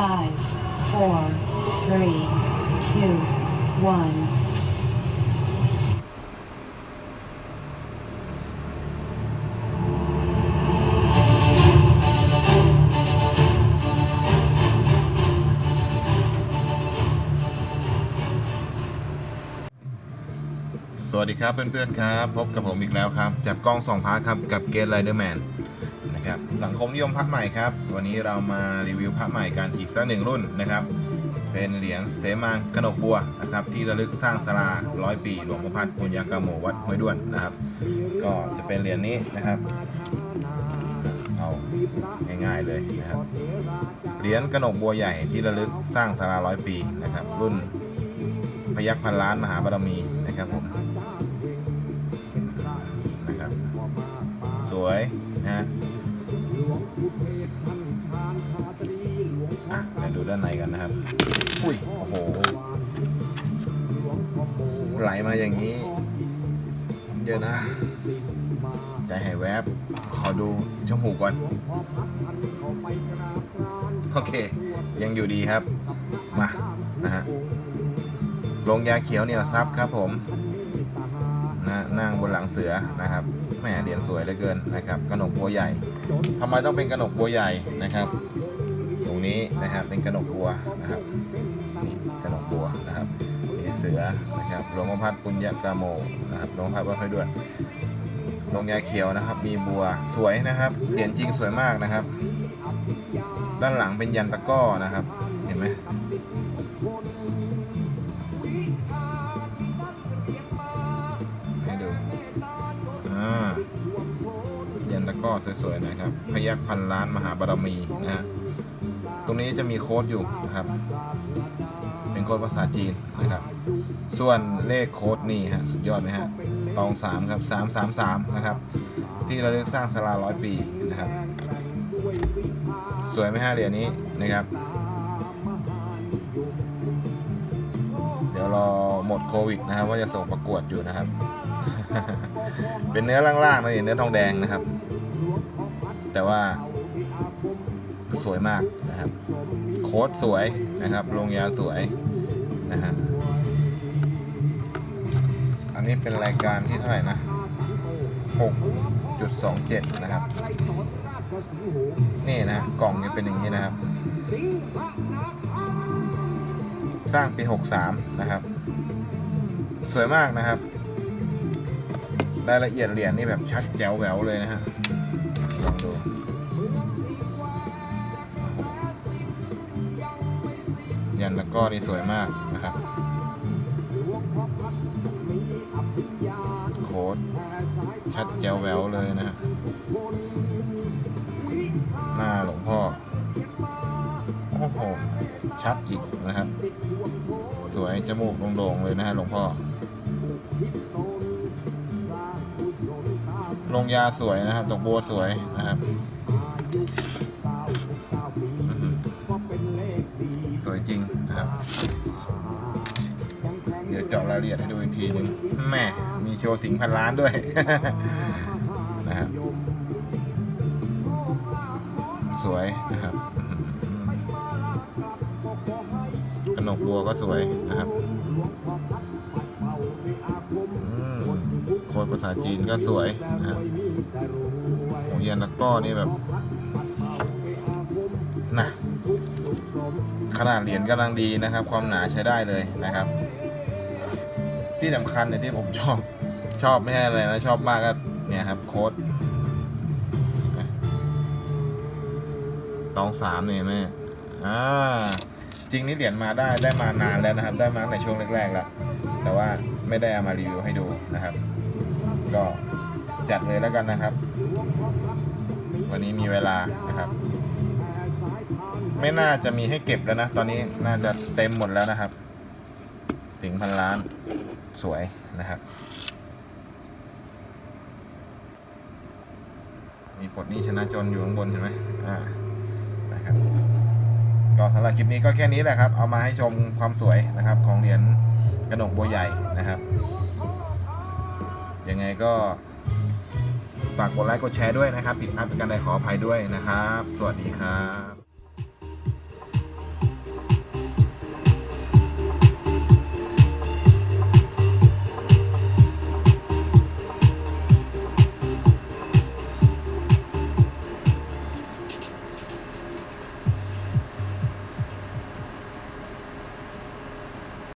five, four, three, two, one. สวัสดีครับเพื่อนๆครับ พบกับผมอีกแล้วครับจับกล้องสองพาร์ทครับ กับเก t ไรเดอร์แมน นะครับสังคมนิยมพระใหม่ครับ วันนี้เรามารีวิวพระใหม่กันอีกสักหนึ่งรุ่นนะครับ เป็นเหรียญเสมากนกบัวนะครับที่ระลึกสร้างสลาร้อยปีหลวงพ่อพัดปุญญากาโมวัดห้วยด้วนนะครับ ก็จะเป็นเหรียญนี้นะครับเอาง่ายๆเลยนะครับเหรียญกนกบัวใหญ่ที่ระลึกสร้างสลาร้อยปีนะครับ รุ่นพยัคฆ์พันล้านมหาบารมีนะครับผมนะครับ สวยนะ ฮะอะไปดูด้านในกันนะครับ อุ้ย โอ้โห ไหลมาอย่างนี้ เดี๋ยวนะ ใจหายแวบ ขอดูจมูก่อน โอเค ยังอยู่ดีครับ มา นะฮะ ลงยาเขียวเนี่ยซับครับผม นะนั่งบนหลังเสือนะครับ แหมเหรียญสวยเหลือเกินนะครับกระหนกบัวใหญ่ทำไมต้องเป็นกระหนกบัวใหญ่นะครับ ตรงนี้นะครับเป็นกระหนกบัวนะครับนี่กระหนกบัวนะครับนี่เสือนะครับหลวงพ่อพัดปุญญกาโมนะครับหลวงพ่อพัดวัดห้วยด้วนลงยาเขียวนะครับ มีบัวสวยนะครับเหรียญจริงสวยมากนะครับ ด้านหลังเป็นยันตะก้อนะครับ เห็นไหม สวยๆนะครับ พยักพันล้านมหาบารมีนะฮะตรงนี้จะมีโค้ดอยู่นะครับ เป็นโค้ดภาษาจีนนะครับ ส่วนเลขโค้ดนี่ฮะสุดยอดไหมฮะตองสามครับสามสามสามนะครับ ที่เราเรียกสร้างสลาร้อยปีนะครับ สวยไหมฮะเหรียญนี้นะครับ เดี๋ยวรอหมดโควิดนะครับ ว่าจะส่งประกวดอยู่นะครับ เป็นเนื้อล่างๆนะเนื้อทองแดงนะครับ แต่ว่าสวยมากนะครับ โค้ดสวยนะครับลงยาสวยนะฮะอันนี้เป็นรายการที่เท่าไหร่นะ 6.27 นะครับ นี่นะฮะกล่องจะเป็นอย่างนี้นะครับ สร้างปี 63 นะครับ สวยมากนะครับ รายละเอียดเหรียญนี่แบบชัดแจ๋วแหววเลยนะฮะ ลองดูยันตะกร้อนี่สวยมากนะครับโค้ดชัดแจ๋วแววเลยนะฮะหน้าหลวงพ่อ โอ้โห ชัดอีกนะครับ สวยจมูกโด่งๆเลยนะฮะหลวงพ่อ ลงยาสวยนะครับดอกบัวสวยนะครับอื้อหือสวยจริงนะครับ เดี๋ยวเจาะรายละเอียดให้ดูอีกทีหนึงแหม่มีโชว์สิงพันล้านด้วยนะครับสวยนะครับอื้อหือกระหนกบัวก็สวยนะครับ ดภาษาจีนก็สวยนะครับโอ้ยันตะก้อนี่แบบนะขนาดเหรียญกำลังดีนะครับ ความหนาใช้ได้เลยนะครับ ที่สำคัญเนี่ยที่ผมชอบชอบไม่ใช่อะไรนะชอบมากก็เนี่ยครับโค้ดตองสามเนี่ยเห็นไหมอ่าจริงนี่เหรียญมาได้ได้มานานแล้วนะครับ ได้มาในช่วงแรกๆแล้วแต่ว่าไม่ได้เอามารีวิวให้ดูนะครับ ก็จัดเลยแล้วกันนะครับ วันนี้มีเวลานะครับ ไม่น่าจะมีให้เก็บแล้วนะ ตอนนี้น่าจะเต็มหมดแล้วนะครับ สิงห์พันล้านสวยนะครับ มีปลดนี้ชนะจนอยู่ข้างบนเห็นไหมอ่านะครับก็สำหรับคลิปนี้ก็แค่นี้แหละครับ เอามาให้ชมความสวยนะครับ ของเหรียญกระหนกบัวใหญ่นะครับ ยังไงก็ฝากกดไลค์กดแชร์ด้วยนะครับ ผิดพลาดเป็นการใดขออภัยด้วยนะครับ สวัสดีครับ